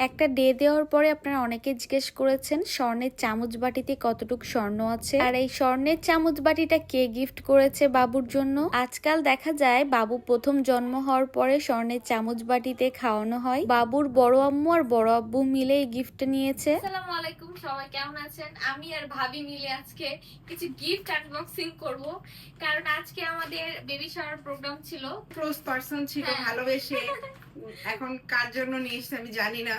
একটা ডে দেওয়ার পরে আপনারা অনেকে জিজ্ঞেস করেছেন, স্বর্ণের চামচ বাটিতে কতটুকু স্বর্ণ আছে? আর এই স্বর্ণের চামচ বাটিটা কে গিফট করেছে বাবুর জন্য? আজকাল দেখা যায় বাবু প্রথম জন্ম হওয়ার পরে স্বর্ণের চামচ বাটিতে খাওয়ানো হয়। বাবুর বড় আম্মু আর বড় আব্বু মিলে এই গিফট নিয়েছে। আসসালামু আলাইকুম। সবাই কেমন আছেন? আমি আর ভাবি মিলে আজকে কিছু গিফট আনবক্সিং করব। কারণ আজকে আমাদের বেবি শাওয়ার প্রোগ্রাম ছিল। ক্লোজ পার্সন ছিল হ্যাঁ। ভালোবেসে। এখন কার জন্য নিয়ে এসেছে আমি জানি না।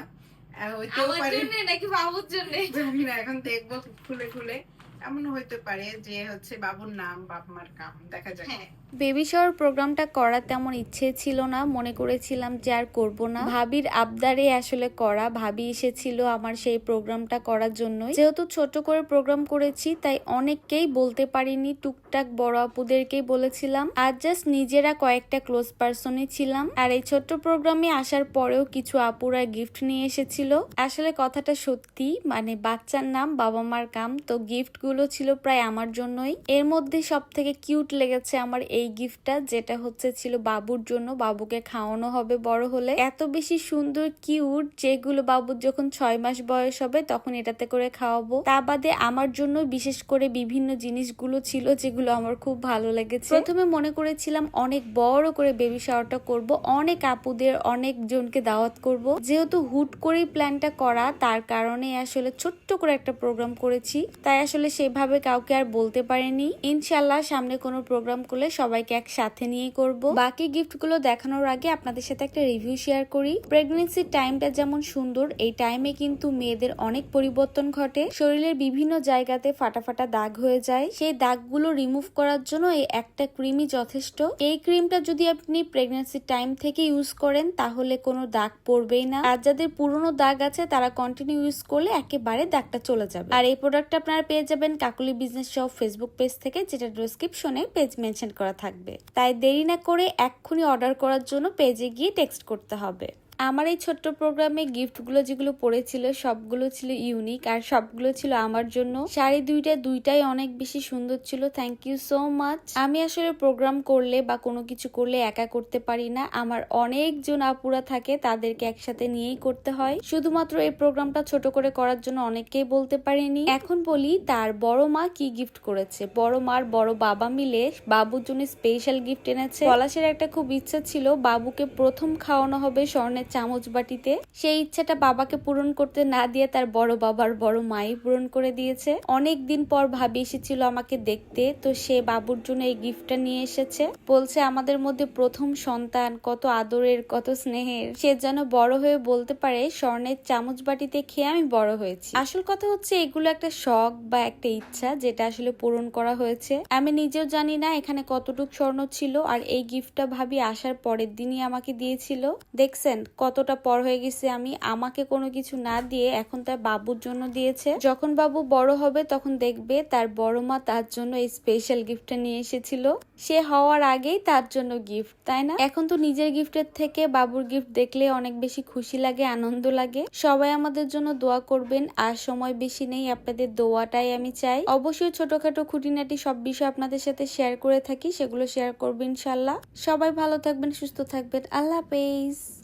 আমার জন্য নাকি বাবুর জন্য? জানি না এখন দেখব খুলে খুলে। এমন হইতে পারে যে হচ্ছে বাবুর নাম বাপ মার কাম দেখা যাক। হ্যাঁ। বেবি শাওয়ার প্রোগ্রামটা করার তেমন ইচ্ছে ছিল না। মনে করেছিলাম যে আর করব না। ভাবির আবদারে আসলে করা। ভাবি এসেছিল আমার সেই প্রোগ্রামটা করার জন্যই। যেহেতু ছোট করে প্রোগ্রাম করেছি তাই অনেককেই বলতে পারিনি। টুকটাক বড় আপুদেরকেই বলেছিলাম। আর জাস্ট নিজেরা কয়েকটা ক্লোজ পার্সনই ছিলাম। আর এই ছোট্ট প্রোগ্রামে আসার পরেও কিছু আপুরা গিফট নিয়ে এসেছিল। আসলে কথাটা সত্যি মানে বাচ্চার নাম বাবা মার কাম তো গিফট গুলো ছিল প্রায় আমার জন্যই। এর মধ্যে সব থেকে কিউট লেগেছে আমার এই গিফটটা, যেটা হচ্ছে ছিল বাবুর জন্য। বাবুকে খাওয়ানো হবে বড় হলে। এত বেশি সুন্দর, কিউট, যেগুলো বাবুর যখন ছয় মাস বয়স হবে তখন এটাতে করে খাওয়াবো। তা বাদে আমার জন্য বিশেষ করে বিভিন্ন জিনিসগুলো ছিল যেগুলো আমার খুব ভালো লেগেছে। প্রথমে মনে করেছিলাম অনেক বড় করে বেবি শাওয়ারটা করব, অনেক আপুদের, অনেক জনকে দাওয়াত করব। যেহেতু হুট করেই প্ল্যানটা করা, তার কারণে আসলে ছোট্ট করে একটা প্রোগ্রাম করেছি। তাই আসলে সেভাবে কাউকে আর বলতে পারিনি। ইনশাল্লাহ সামনে কোনো প্রোগ্রাম করলে সবাইকে একসাথে নিয়ে করব। বাকি গিফটগুলো দেখানোর আগে আপনাদের সাথে একটা রিভিউ শেয়ার করি। প্রেগনেন্সির টাইমটা যেমন সুন্দর, এই টাইমে কিন্তু মেয়েদের অনেক পরিবর্তন ঘটে। শরীরের বিভিন্ন জায়গাতে ফাটা ফাটা দাগ হয়ে যায়। সেই দাগগুলো রিমুভ করার জন্য এই একটা ক্রিমই যথেষ্ট। এই ক্রিমটা যদি আপনি প্রেগনেন্সির টাইম থেকে ইউজ করেন, তাহলে কোনো দাগ পড়বেই না। আর যাদের পুরনো দাগ আছে, তারা কন্টিনিউ ইউজ করলে একেবারে দাগটা চলে যাবে। আর এই প্রোডাক্টটা আপনারা পেয়ে যাবেন Kakuli business shop Facebook page থেকে, যেটা ডিসক্রিপশনে পেজ মেনশন করা থাকবে। তাই দেরি না করে এক্ষুনি অর্ডার করার জন্য পেজে গিয়ে টেক্সট করতে হবে। আমার এই ছোট্ট প্রোগ্রামে গিফটগুলো যেগুলো পড়েছিল, সবগুলো ছিল ইউনিক আর সবগুলো ছিল আমার জন্য। শাড়ি দুইটা, দুইটাই অনেক বেশি সুন্দর ছিল। থ্যাংক ইউ সো মাচ আমি আসলে প্রোগ্রাম করলে বা কোনো কিছু করলে একা করতে পারি না। আমার অনেকজন আপুরা থাকে, তাদেরকে একসাথে নিয়েই করতে হয়। শুধুমাত্র এই প্রোগ্রামটা ছোট করে করার জন্য অনেকেই বলতে পারিনি। এখন বলি, তার বড় মা কি গিফট করেছে? বড় মার বড় বাবা মিলে বাবুর জন্য স্পেশাল গিফট এনেছে। পলাশের একটা খুব ইচ্ছা ছিল, বাবুকে প্রথম খাওয়ানো হবে স্বর্ণের চামচ বাটিতে। সেই ইচ্ছাটা বাবাকে পূরণ করতে না দিয়ে তার বড় বাবার বড় মাই পূরণ করে দিয়েছে। অনেক দিন পর ভাবি এসেছিল আমাকে দেখতে, তো সে বাবুর জন্য এই গিফটটা নিয়ে এসেছে। বলছে, আমাদের মধ্যে প্রথম সন্তান, কত আদরের, কত স্নেহের। সে যেন বড় হয়ে বলতে পারে, স্বর্ণের চামচ বাটিতে খেয়ে আমি বড় হয়েছি। আসল কথা হচ্ছে, এগুলো একটা শখ বা একটা ইচ্ছা যেটা আসলে পূরণ করা হয়েছে। আমি নিজেও জানি না এখানে কতটুক স্বর্ণ ছিল, আর এই গিফটটা ভাবি আসার পরের দিনই আমাকে দিয়েছিল। দেখছেন কতটা পর হয়ে গেছে আমি, আমাকে কোনো কিছু না দিয়ে এখন তার বাবুর জন্য দিয়েছে। যখন বাবু বড় হবে তখন দেখবে তার বড় মা তার জন্য এই স্পেশাল গিফটটা নিয়ে এসেছিল। সে হওয়ার আগেই তার জন্য গিফট তাই না? এখন তো নিজের গিফটের থেকে বাবুর গিফট দেখলে অনেক বেশি খুশি লাগে, আনন্দ লাগে। সবাই আমাদের জন্য দোয়া করবেন, আর সময় বেশি নেই, আপনাদের দোয়াটাই আমি চাই। অবশ্যই ছোটখাটো খুঁটিনাটি সব বিষয় আপনাদের সাথে শেয়ার করে থাকি, সেগুলো শেয়ার করবেন ইনশাল্লাহ। সবাই ভালো থাকবেন, সুস্থ থাকবেন, আল্লাহ হাফেজ।